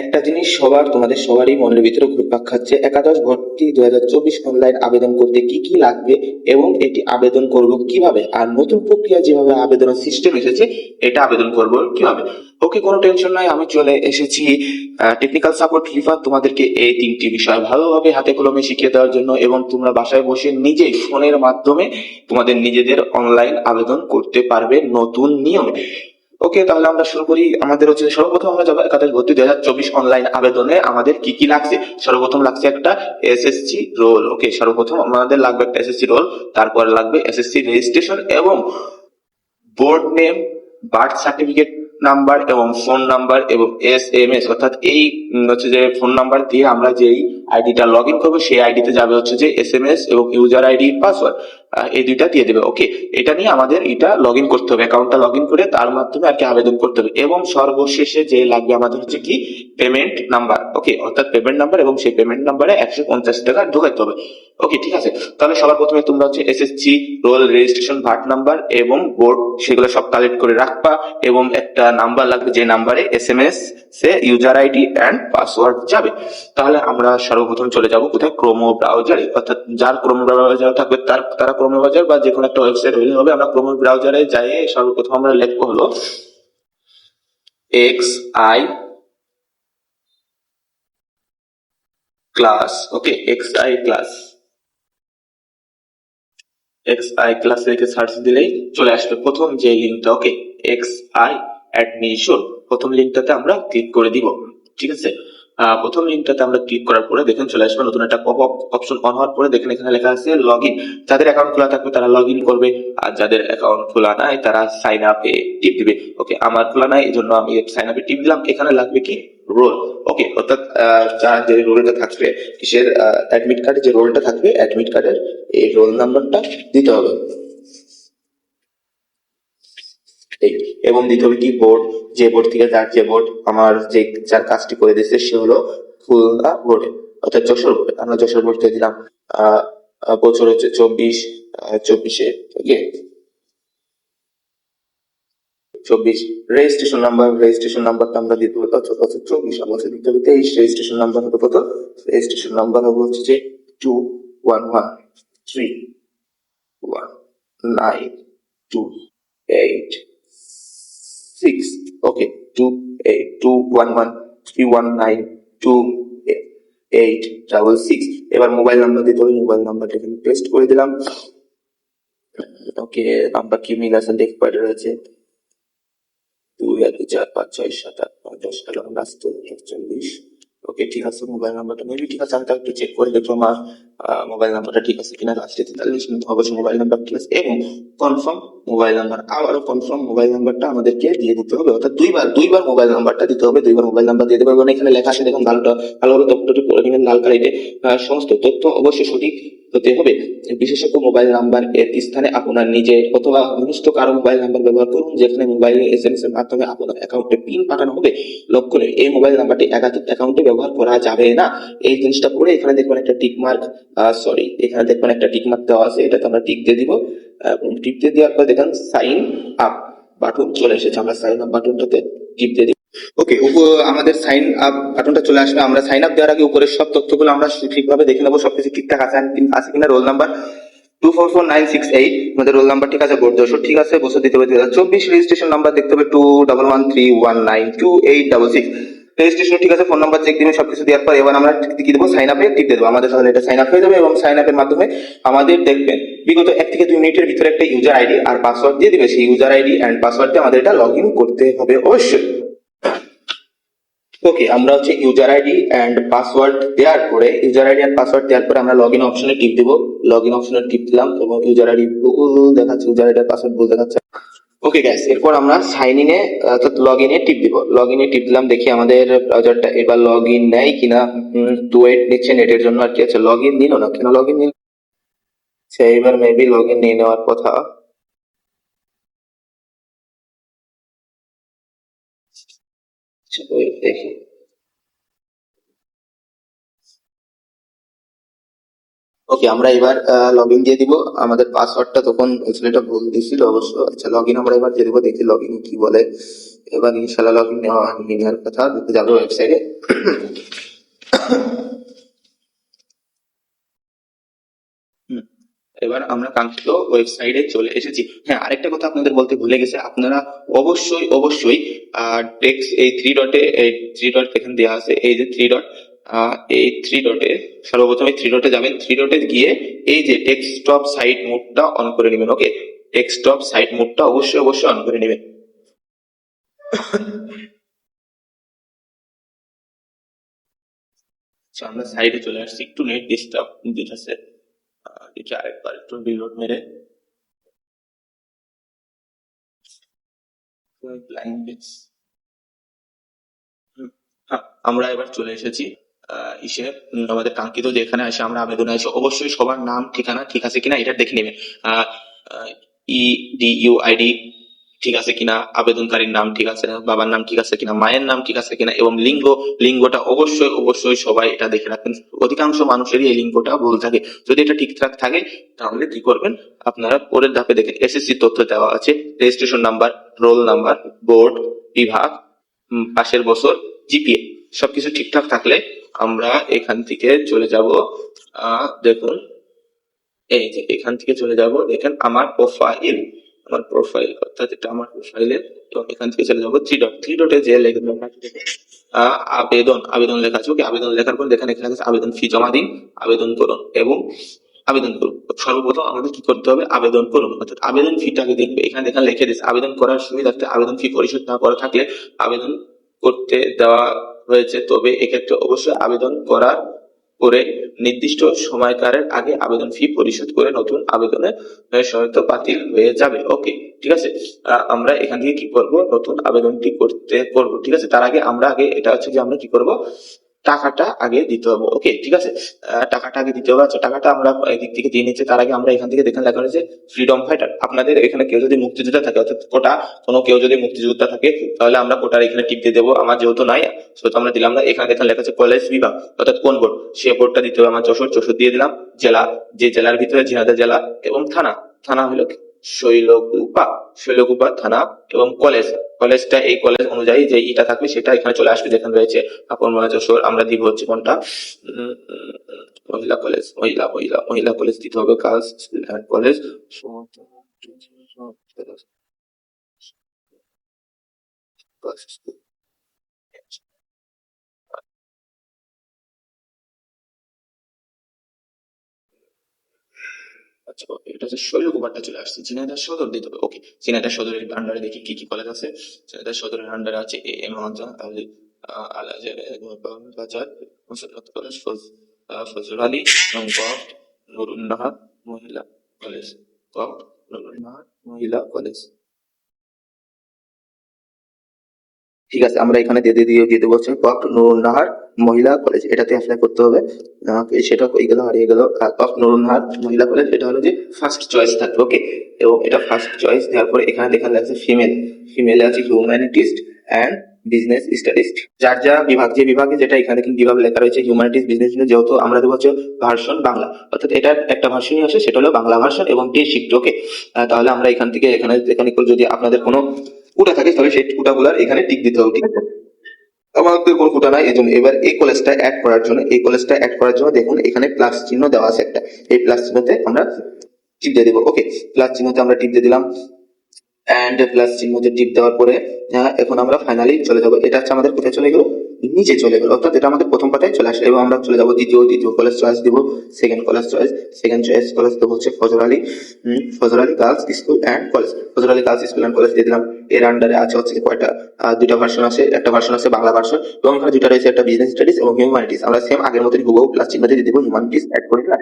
একটা জিনিস সবার, তোমাদের সবারই মনের ভিতরে ঘুরপাক খাচ্ছে। একাদশ ভর্তি দু হাজার চব্বিশ অনলাইন আবেদন করতে কি কি লাগবে এবং এটি আবেদন করব কীভাবে? আর নতুন প্রক্রিয়া যেভাবে আবেদনের সিস্টেম এসেছে, এটা আবেদন করব কীভাবে? ওকে, কোনো টেনশন নাই, আমি চলে এসেছি। টেকনিক্যাল সাপোর্ট রিফার তোমাদেরকে এই তিনটি বিষয় ভালোভাবে হাতে কলমে শিখিয়ে দেওয়ার জন্য এবং তোমরা বাসায় বসে নিজেই ফোনের মাধ্যমে তোমাদের নিজেদের অনলাইন আবেদন করতে পারবে নতুন নিয়মে। ওকে, তাহলে আমরা শুরু করি। আমাদের হচ্ছে সর্বপ্রথম আমরা যাব একাদশ ভর্তি দুই হাজার চব্বিশ অনলাইন আবেদনে। আমাদের কি কি লাগছে? সর্বপ্রথম লাগছে একটা এসএসসি রোল ওকে? সর্বপ্রথম আমাদের লাগবে একটা এসএসসি রোল তারপরে লাগবে এসএসসি রেজিস্ট্রেশন এবং board name birth certificate number এবং ফোন নাম্বার এবং এস এম এস অর্থাৎ এই হচ্ছে যে ফোন নাম্বার দিয়ে আমরা যেই আইডিটা লগ ইন করব, সেই আইডিতে যাবে হচ্ছে যে এস এম এস এবং ইউজার আইডি পাসওয়ার্ড এই দুইটা দিয়ে দেবে। ওকে এটা নিয়ে আমাদের এটা লগ ইন করতে হবে অ্যাকাউন্টটা লগ ইন করে তার মাধ্যমে আর কি আবেদন করতে হবে। এবং সর্বশেষে যে লাগবে আমাদের হচ্ছে কি পেমেন্ট নাম্বার ওকে অর্থাৎ পেমেন্ট নাম্বার এবং সেই পেমেন্ট নাম্বারে একশো পঞ্চাশ টাকা ঢোকাইতে হবে। ওকে ঠিক আছে। তাহলে সবার প্রথমে তোমরা হচ্ছে এসএসসি রোল রেজিস্ট্রেশন ভাট নাম্বার এবং বোর্ড সেগুলো সব কালেক্ট করে রাখবা এবং একটা নাম্বার লাগবে, যে নাম্বারে এস এম এস সে ইউজার আইডি অ্যান্ড পাসওয়ার্ড যাবে। তাহলে আমরা সর্বপ্রথম চলে যাব কোথায়? ক্রোমো ব্রাউজারে অর্থাৎ যার ক্রোমো ব্রাউজার থাকবে, তার, তারা ক্রোমো ব্রাউজার বা যে কোনো একটা ওয়েবসাইট হলে হবে আমরা ক্রোমো ব্রাউজারে যাই, সর্বপ্রথম আমরা লিখব হলো X I class okay X I class X I class লিখে সার্চ দিলেই চলে আসবে প্রথম যে লিঙ্কটা ওকে এক্স আই অ্যাডমিশন প্রথম লিঙ্কটাতে আমরা ক্লিক করে দিব, ঠিক আছে? প্রথম লিঙ্কটাতে আমরা ক্লিক করার পরে দেখেন চলে আসবে নতুন একটা পপ অপশন অন হওয়ার পরে দেখেন এখানে লেখা আছে লগ ইন যাদের অ্যাকাউন্ট খোলা থাকবে তারা লগ ইন করবে, আর যাদের অ্যাকাউন্ট খোলা নাই তারা সাইন আপে টিপ দিবে ওকে আমার খোলা নাই এই জন্য আমি সাইন আপে টিপ দিলাম। এখানে লাগবে কি? রোল ওকে অর্থাৎ যে রোলটা থাকবে, কিসের অ্যাডমিট কার্ডে যে রোলটা থাকবে অ্যাডমিট কার্ডের এই রোল নাম্বারটা দিতে হবে। এবং দিতে হবে কি? বোর্ড যে বোর্ড থেকে যার যে বোর্ড আমার যে, যার কাজটি করে দিয়েছে, সে হলো খুলনা বোর্ডে অর্থাৎ যশোর বোর্ডে আমরা যশোর বোর্ডে দিলাম, আহ বছর হচ্ছে চব্বিশ চব্বিশে চব্বিশ। রেজিস্ট্রেশন নাম্বার রেজিস্ট্রেশন নাম্বারটা আমরা দিতে অর্থাৎ অর্থাৎ চব্বিশ আমাদের দিতে হবে তেইশ। রেজিস্ট্রেশন নাম্বার হবে কত? রেজিস্ট্রেশন নাম্বার হবে হচ্ছে যে two one one three one nine two eight six okay two eight two one one three one nine two eight double six এবার মোবাইল নাম্বার দিতে হবে মোবাইল নাম্বারটা এখানে পেস্ট করে দিলাম। ওকে নাম্বার কি মিল আছে? দেখতে পারে রয়েছে। চার, পাঁচ, ছয়, সাত, আট, নয়, দশ, এগারো লাস্ট একচল্লিশ ওকে ঠিক আছে মোবাইল নাম্বারটা মেবি ঠিক আছে, আমি একটু চেক করে দেখব আমার মোবাইল নাম্বারটা ঠিক আছে কিনা। লাস্টে তেতাল্লিশ কিন্তু অবশ্যই মোবাইল নাম্বার ঠিক আছে, এবং কনফার্ম মোবাইল নাম্বার আবারও কনফার্ম মোবাইল নাম্বারটা আমাদেরকে দিয়ে দিতে হবে। অর্থাৎ দুইবার দুইবার মোবাইল নাম্বারটা দিতে হবে, দুইবার মোবাইল নাম্বার দিয়ে দেবে এখানে লেখা আছে, দেখুন ভালোটা ভালোভাবে তথ্যটি পড়ে নেবেন, লাল কালিতে। সমস্ত তথ্য অবশ্যই সঠিক হতে হবে। বিশেষত মোবাইল নাম্বার এর স্থানে আপনার নিজের অথবা ঘনিষ্ঠ কারও মোবাইল নাম্বার ব্যবহার করুন, যেখানে মোবাইলে এস এম এস এর মাধ্যমে আপনার অ্যাকাউন্টে পিন পাঠানো হবে। লক্ষ্য নেই এই মোবাইল নাম্বারটি একাধিক অ্যাকাউন্টে ব্যবহার করা যাবে না। এই জিনিসটা পড়ে এখানে দেখবেন একটা টিক মার্ক সরি এখানে দেখবেন একটা টিক মার্ক দেওয়া আছে, এটাতে আমরা টিক দিয়ে দিব। টিপ দিয়ে দেওয়ার পর দেখেন সাইন আপ বাটন চলে এসেছে। আমরা সাইন আপ বাটনটাতে টিপ দিয়ে ওকে আমাদের সাইন আপ বাটনটা চলে আসবে আমরা সাইন আপ দেওয়ার আগে উপরের সব তথ্যগুলো আমরা ঠিকভাবে দেখে নেব। সবকিছু ঠিকঠাক আছে আছে কিনা roll number two four four nine six eight আমাদের রোল নাম্বার ঠিক আছে? বোর্ড ঠিক আছে? দিতে হবে চব্বিশ। রেজিস্ট্রেশন নাম্বার দেখতে হবে two double one three one nine two eight double six registration ঠিক আছে? ফোন নাম্বার চেক দিবে সবকিছু দেওয়ার পর এবার আমরা কি দেবো সাইন আপে টিপ দেবো। আমাদের সাথে এটা সাইন আপ হয়ে যাবে এবং সাইন আপের মাধ্যমে আমাদের দেখবেন বিগত এক থেকে দুই মিনিটের ভিতরে একটা ইউজার আইডি আর পাসওয়ার্ড দিয়ে দিবে। সেই ইউজার আইডি অ্যান্ড পাসওয়ার্ড দিয়ে আমাদের এটা লগ ইন করতে হবে অবশ্যই। ওকে আমরা হচ্ছে ইউজার আইডি এন্ড পাসওয়ার্ড দেওয়ার পরে ইউজার আইডি এন্ড পাসওয়ার্ড দেওয়ার পরে আমরা লগ ইন অপশনে টিপ দিব। লগ ইন অপশনে টিপ দিলাম এবং ইউজার আইডি দেখাচ্ছে ইউজার আইডি পাসওয়ার্ড ভুল দেখাচ্ছে। ওকে গ্যাস এরপর আমরা সাইন ইনে অর্থাৎ লগ ইনে টিপ দিব। লগ ইনে টিপ দিলাম, দেখি আমাদের ব্রাউজারটা এবার লগ ইন নেয় কিনা। টু এইট নিচ্ছে নেটের জন্য আর কি আছে লগ ইন নিল না কেন? লগ ইন নিল। আচ্ছা এবার মেবি লগ ইন নিয়ে নেওয়ার কথা। দেখি। ওকে আমরা এবার লগ ইন দিয়ে দিব। আমাদের পাসওয়ার্ডটা তখন ছেলেটা ভুল দিছিল অবশ্য। আচ্ছা লগ ইন আমরা এবার দিয়ে দিব, দেখি লগ ইন কি বলে। এবার ইনশাল্লাহ লগইন নেওয়া নেওয়ার কথা। যাব ওয়েবসাইটে এবার আমরা কাঙ্ক্ষিত ওয়েবসাইটে চলে এসেছি। হ্যাঁ আরেকটা কথা আপনাদের বলতে ভুলে গেছে, আপনারা অবশ্যই অবশ্যই টেক্স এই থ্রি ডটে এই থ্রি ডট এখানে দেওয়া আছে, এই যে থ্রি ডট এই থ্রি ডটে সর্বপ্রথম থ্রি ডটে যাবেন। থ্রি ডটে গিয়ে এই যে টেক্সটপ সাইট মোডটা অন করে নেবেন ওকে টেক্সটপ সাইট মোডটা অবশ্যই অবশ্যই অন করে নেবেন। আচ্ছা আমরা সাইডে চলে আসছি। একটু নেট ডিস্টার্ব দিতেছে। দেখি আরেকবার একটু রিলোড মেরে। হ্যাঁ আমরা এবার চলে এসেছি ইসে, আমাদের কাঙ্ক্ষিত যেখানে আসে আমরা আবেদন আসি অবশ্যই সবার নাম, ঠিকানা ঠিক আছে কিনা এটা দেখে নেবেন। ই ডি ইউ আইডি ঠিক আছে কিনা, আবেদনকারীর নাম ঠিক আছে বাবার নাম ঠিক আছে কিনা, মায়ের নাম ঠিক আছে কিনা এবং লিঙ্গ, লিঙ্গটা অবশ্যই অবশ্যই সবাই এটা দেখে রাখবেন। অধিকাংশ মানুষেরই এই লিঙ্গটা ভুল থাকে। যদি এটা ঠিকঠাক থাকে, তাহলে কি করবেন? আপনারা পরের ধাপে দেখেন এসএসসি তথ্য দেওয়া আছে। Registration number, roll number, board, বিভাগ পাশের বছর, জিপিএ। সবকিছু ঠিকঠাক থাকলে আমরা এখান থেকে চলে যাব। দেখুন, এই যে এখান থেকে চলে যাব। দেখেন, আমার প্রোফাইল আমার প্রোফাইল অর্থাৎ এটা আমার প্রোফাইলের এবং এখান থেকে চলে যাব থ্রি ডট থ্রি ডটে যে লেখা আবেদন আবেদন লেখা আছে, ওকে আবেদন লেখার পর এখানে আছে আবেদন ফি জমা দিন, আবেদন করুন এবং আবেদন করুন। সর্বপ্রথম আমাদের কি করতে হবে? আবেদন করুন। অর্থাৎ আবেদন ফিটাকে দেখবে। এখানে এখানে লিখে দিচ্ছে আবেদন করার সুবিধার্থে আবেদন ফি পরিশোধ না করা থাকলে আবেদন করতে দেওয়া হয়েছে। তবে এক্ষেত্রে অবশ্যই আবেদন করার করে নির্দিষ্ট সময়কারের আগে আবেদন ফি পরিশোধ করে নতুন আবেদনে সহায়তা বাতিল হয়ে যাবে। ওকে, ঠিক আছে? আমরা এখান থেকে কি করব? নতুন আবেদনটি করতে করব, ঠিক আছে? তার আগে আমরা আগে, এটা হচ্ছে যে আমরা কি করব? টাকাটা আগে দিতে হবে। ওকে ঠিক আছে? টাকাটা আগে দিতে হবে। আচ্ছা টাকাটা আমরা এদিক থেকে দিয়ে নিচ্ছি। তার আগে আমরা এখান থেকে দেখেন লেখা রয়েছে ফ্রিডম ফাইটার আপনাদের এখানে কেউ যদি মুক্তিযোদ্ধা থাকে, অর্থাৎ কোটা, কোনো কেউ যদি মুক্তিযোদ্ধা থাকে, তাহলে আমরা কোটার এখানে টিপ দিয়ে দেবো। আমার যেহেতু নাই সেহেতু আমরা দিলাম না। এখানে দেখেন লেখা আছে কলেজ বিভাগ, অর্থাৎ কোন বোর্ড? সে বোর্ডটা দিতে হবে আমার যশোর। যশোর দিয়ে দিলাম। জেলা, যে জেলার ভিতরে ঝিনাইদহ জেলা এবং থানা। থানা হলো? শৈলকুপা শৈলকুপা থানা এবং কলেজ। কলেজটা এই কলেজ অনুযায়ী যে ইটা থাকবে সেটা এখানে চলে আসবে, যেখানে রয়েছে আপন যশোর আমরা দিব হচ্ছে কোনটা? মহিলা কলেজ, মহিলা মহিলা মহিলা কলেজ দিতে হবে, গার্লস কলেজ। আচ্ছা এটা হচ্ছে শৈলকুপারটা চলে আসছে ঝিনাইদহ সদর দিতে হবে ওকে ঝিনাইদহ সদরের আন্ডারে দেখি কি কি কলেজ আছে ঝিনাইদহ সদরের আন্ডারে আছে এ এম আজাদ আলী আল আজহার বাজার মুসলিমত কলেজ ফজ- আহ, ফজল আলী এবং কফ নুরুন্নাহার মহিলা কলেজ কফ নুরুন্নাহার মহিলা কলেজ। ঠিক আছে, আমরা এখানে দিয়ে দিয়ে দিয়ে দেবো হচ্ছে কক নুরুন্নাহার মহিলা কলেজ এটাতে অ্যাপ্লাই করতে হবে। সেটা হয়ে গেল, হারিয়ে গেল। কক নুরুন্নাহার মহিলা কলেজ এটা হলো যে ফার্স্ট চয়েস থাকবে ওকে এবং এটা ফার্স্ট চয়েস দেওয়ার পরে এখানে দেখা যাচ্ছে ফিমেল ফিমেল আছে হিউম্যানিটিস্ট অ্যান্ড বিজনেস স্টাডিস্ট যার যা বিভাগ, যে বিভাগে যেটা এখানে কিন্তু বিভাগ লেখা রয়েছে হিউম্যানিটিস বিজনেস যেহেতু আমরা দেবো হচ্ছে ভার্সন বাংলা। অর্থাৎ এটা একটা ভার্সনই আসে, সেটা হলো বাংলা ভার্সন এবং ডে শিফট ওকে তাহলে আমরা এখান থেকে, এখানে এখানে যদি আপনাদের কোনো কুটা থাকে, তাহলে সেই কুটাগুলার এখানে টিক দিতে হবে, ঠিক আছে? আমাদের কোনো কুটা নাই এই জন্য এবার এই কলেজটা অ্যাড করার জন্য, এই কলেজটা অ্যাড করার জন্য দেখুন, এখানে প্লাস চিহ্ন দেওয়া আছে একটা। এই প্লাস চিহ্নতে আমরা টিপ দিয়ে দেবো। ওকে প্লাস চিহ্নতে আমরা টিপ দিয়ে দিলাম। অ্যান্ড প্লাস চিহ্নতে টিপ দেওয়ার পরে এখন আমরা ফাইনালি চলে যাব। এটা হচ্ছে আমাদের কোথায় চলে গেল? নিচে চলে গেল। অর্থাৎ এটা আমাদের প্রথম পাতায় চলে আসে। এবং আমরা চলে যাব দ্বিতীয় দ্বিতীয় কলেজ চয়েস দিব। Second college choice second choice college দেবো হচ্ছে Fazar Ali. Fazar Ali girls school and college Fazar Ali girls school and college দিয়ে দিলাম। এর আন্ডারে আছে হচ্ছে কয়টা? দুইটা ভার্সন আছে, একটা ভার্সন আছে বাংলা ভার্সন এবং এখানে দুইটা রয়েছে, একটা বিজনেস স্টাডিজ এবং হিউম্যানিটিস আমরা সেম আগের মতোই হুবহু প্লাস চিহ্ন দিয়ে দিব হিউম্যানিটিস অ্যাড করে দিলাম।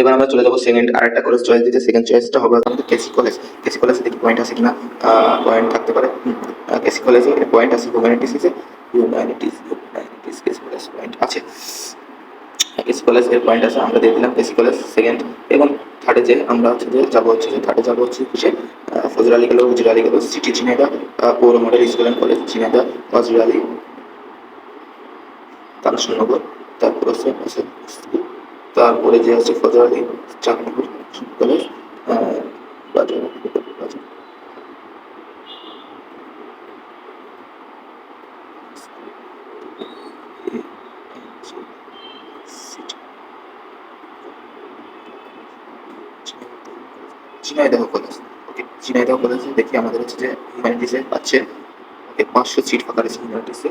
এবার আমরা চলে যাব সেকেন্ড আর একটা কলেজ চয়েস দিতে। সেকেন্ড চয়েসটা হবে আমাদের কেসি কলেজ কেসি কলেজে দেখি পয়েন্ট আছে কিনা? পয়েন্ট থাকতে পারে। কেসি কলেজে পয়েন্ট আছে humanities humanities humanities KC point আছে কেসি কলেজের পয়েন্ট আছে, আমরা দিয়ে দিলাম কেসি কলেজ সেকেন্ড এবং থার্ডে যে আমরা হচ্ছে যে যাব হচ্ছে যে থার্ডে যাব হচ্ছে কিসে ফজর আলী গেল হুজুর আলী গেল, সিটি চিনেদা পৌর মডেল স্কুল অ্যান্ড কলেজ চিনেদা ফজর আলী কাঞ্চননগর তারপর হচ্ছে তারপরে যে আছে ফজর আলী চাকনগর কলেজ বাজার ঝিনাইদহ কলেজ। ওকে, ঝিনাইদহ কলেজে দেখি আমাদের হচ্ছে যে হিউম্যানিটিসে পাচ্ছে ওকে, পাঁচশো সিট ফাঁকা রয়েছে হিউম্যানিটিসে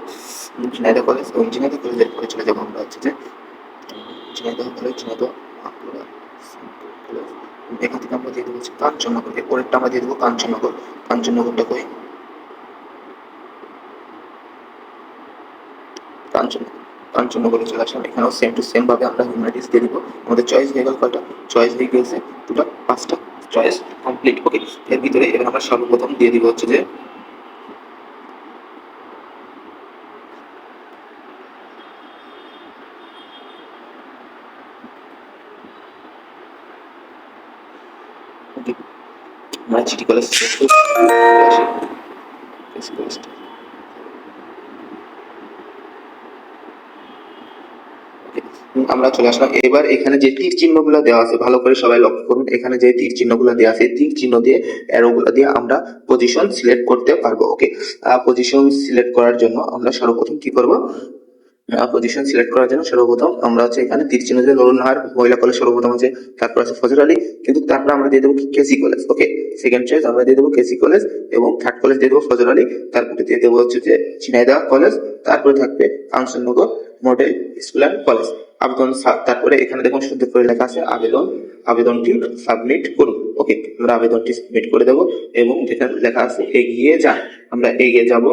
ঝিনাইদহ কলেজ, এবং ঝিনাইদহ কলেজের পরে চলে যাব আমরা হচ্ছে যে, ঝিনাইদহ কলেজ, ঝিনাইদহ এখান থেকে আমরা দিয়ে দেবো হচ্ছে কাঞ্চননগর এর পরেরটা আমরা দিয়ে দেবো কাঞ্চননগর কাঞ্চননগরটা কই? কাঞ্চন কাঞ্চননগরে চলে আসলাম। এখানেও সেম টু সেম ভাবে আমরা হিউম্যানিটিস দিয়ে দিব। আমাদের চয়েস হয়ে গেল চয়েস হয়ে গেছে পাঁচটা চয়েস কমপ্লিট ওকে এর ভিতরে এবার আমরা সর্বপ্রথম দিয়ে দিব হচ্ছে যে. আমরা সিটি কলেজ আমরা চলে আসলাম। এবার এখানে যে তীর চিহ্নগুলো দেওয়া আছে, ভালো করে সবাই লক্ষ্য করুন, এখানে যে তীর চিহ্নগুলো দেওয়া আছে, তীর চিহ্ন দিয়ে অ্যারোগুলো দিয়ে আমরা পজিশন সিলেক্ট করতে পারব ওকে পজিশন সিলেক্ট করার জন্য আমরা সর্বপ্রথম কি করব? পজিশন সিলেক্ট করার জন্য সর্বপ্রথম আমরা হচ্ছে এখানে তীর চিহ্ন দিয়ে লরুন নাহার মহিলা কলেজ সর্বপ্রথম আছে, তারপর আছে ফজর আলী, কিন্তু তারপর আমরা দিয়ে দেবো KC college okay second choice আমরা দিয়ে দেবো কেসি কলেজ এবং থার্ড কলেজ দিয়ে দেবো ফজর আলী, তারপরে দিয়ে দেবো হচ্ছে যে ঝিনাইদহ কলেজ তারপরে থাকবে Kanchannagar model school and college আবেদন তারপরে এখানে দেখুন সুন্দর করে লেখা আছে, আবেদন, আবেদনটি সাবমিট করুন। ওকে আমরা আবেদনটি সাবমিট করে দেবো এবং যেখানে লেখা আছে, এগিয়ে যান আমরা এগিয়ে যাব।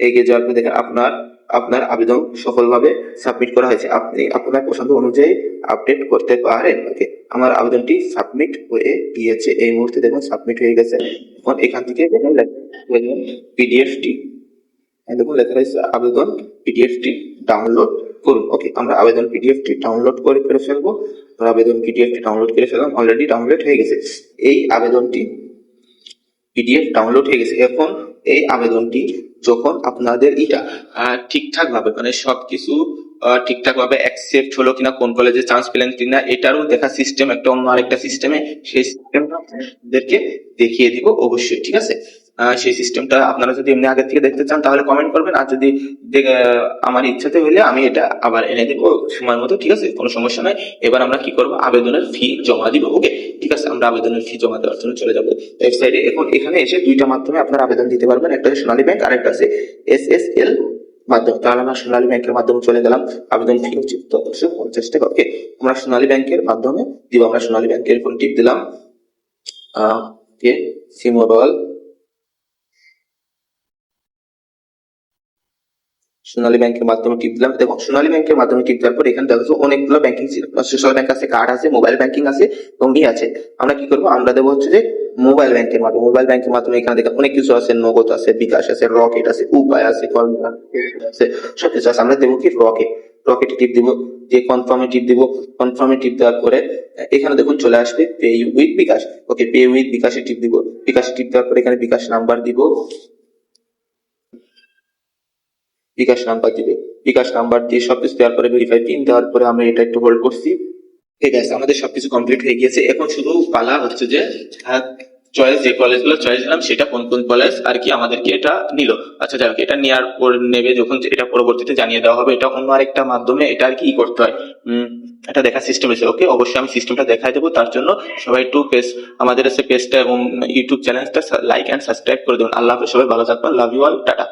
এগিয়ে যাওয়ার পর দেখেন আপনার আপনার আবেদন সফলভাবে সাবমিট করা হয়েছে। আপনি আপনার পছন্দ অনুযায়ী আপডেট করতে পারেন। ওকে আমার আবেদনটি সাবমিট হয়ে গিয়েছে। এই মুহূর্তে দেখুন সাবমিট হয়ে গেছে। এখন এখান থেকে দেখুন পিডিএফটি দেখুন লেখা রয়েছে আবেদন পিডিএফটি ডাউনলোড করুন। ওকে আমরা আবেদন পিডিএফটি ডাউনলোড করে করে ফেলব। আমরা আবেদন পিডিএফটি ডাউনলোড করে ফেললাম অলরেডি ডাউনলোড হয়ে গেছে। এই আবেদনটি পিডিএফ ডাউনলোড হয়ে গেছে। এখন এই আবেদনটি যখন আপনাদের এটা ঠিকঠাক ভাবে মানে সবকিছু ঠিকঠাক ভাবে অ্যাকসেপ্ট হলো কিনা, কোন কলেজে চান্স পেলেন কিনা, এটারও দেখা সিস্টেম একটা অন্য আরেকটা সিস্টেমে সেই সিস্টেমটা আপনাদেরকে দেখিয়ে দিব অবশ্যই, ঠিক আছে? সেই সিস্টেমটা আপনারা যদি এমনি আগে থেকে দেখতে চান, তাহলে কমেন্ট করবেন। আর যদি আমার ইচ্ছাতে হলে আমি এটা আবার এনে দিব সময় মতো, ঠিক আছে? কোনো সমস্যা নাই। এবার আমরা কি করব? আবেদনের ফি জমা দিব ওকে ঠিক আছে, আমরা আবেদনের ফি জমা দেওয়ার জন্য চলে যাব। ওয়েবসাইটে এখন এখানে এসে দুইটা মাধ্যমে আপনারা আবেদন দিতে পারবেন। একটা সোনালী ব্যাংক আর একটা আছে এস এস এল মাধ্যমে। তাহলে আমরা সোনালী ব্যাংকের মাধ্যমে চলে গেলাম। আবেদন ফি হচ্ছে দশশো পঞ্চাশ টাকা ওকে আমরা সোনালী ব্যাংকের মাধ্যমে দিব, আমরা সোনালী ব্যাংকের ফোন টিপ দিলাম। ওকে সি সোনালী ব্যাংকের মাধ্যমে টিপ দিলাম। দেখো, সোনালী ব্যাংকের মাধ্যমে টিপ দেওয়ার পর এখানে দেখো অনেকগুলো ব্যাংকিং সোশ্যাল ব্যাংক আছে কার্ড আছে মোবাইল ব্যাংকিং আছে এবং ই আছে। আমরা কি করব? আমরা দেবো হচ্ছে যে মোবাইল ব্যাংকের মাধ্যমে মোবাইল ব্যাংকের মাধ্যমে এখানে দেখেন অনেক কিছু আছে, নগদ আছে, বিকাশ আছে রকেট আছে, উপায় আছে আছে সব কিছু আছে। আমরা দেবো কি? রকেট রকেটে টিপ দিব, যে কনফার্মে টিপ দিব কনফার্মে টিপ দেওয়ার পরে, এখানে দেখুন চলে আসবে pay with bKash. Okay pay with বিকাশে টিপ দিব। বিকাশে টিপ দেওয়ার পরে এখানে বিকাশ নাম্বার দিব। বিকাশ নাম্বার দিবে। বিকাশ নাম্বার দিয়ে সবকিছু দেওয়ার পরে ভেরিফাই পিন দেওয়ার পরে আমরা এটা একটু হোল্ড করছি। ঠিক আছে আমাদের সবকিছু কমপ্লিট হয়ে গিয়েছে। এখন শুধু পালা হচ্ছে যে চয়েস যে কলেজগুলো চয়েস দিলাম সেটা কোন কোন কলেজ আর কি আমাদেরকে এটা নিল। আচ্ছা যাই হোক, এটা নেওয়ার পর নেবে যখন এটা পরবর্তীতে জানিয়ে দেওয়া হবে। এটা অন্য আরেকটা মাধ্যমে এটা আর কি করতে হয়। এটা দেখার সিস্টেম আছে ওকে অবশ্যই আমি সিস্টেমটা দেখাই দেবো। তার জন্য সবাই একটু পেজ আমাদের আছে পেজটা এবং ইউটিউব চ্যানেলটা লাইক অ্যান্ড সাবস্ক্রাইব করে দেবেন। আল্লাহ সবাই ভালো থাকবেন। Love you all tata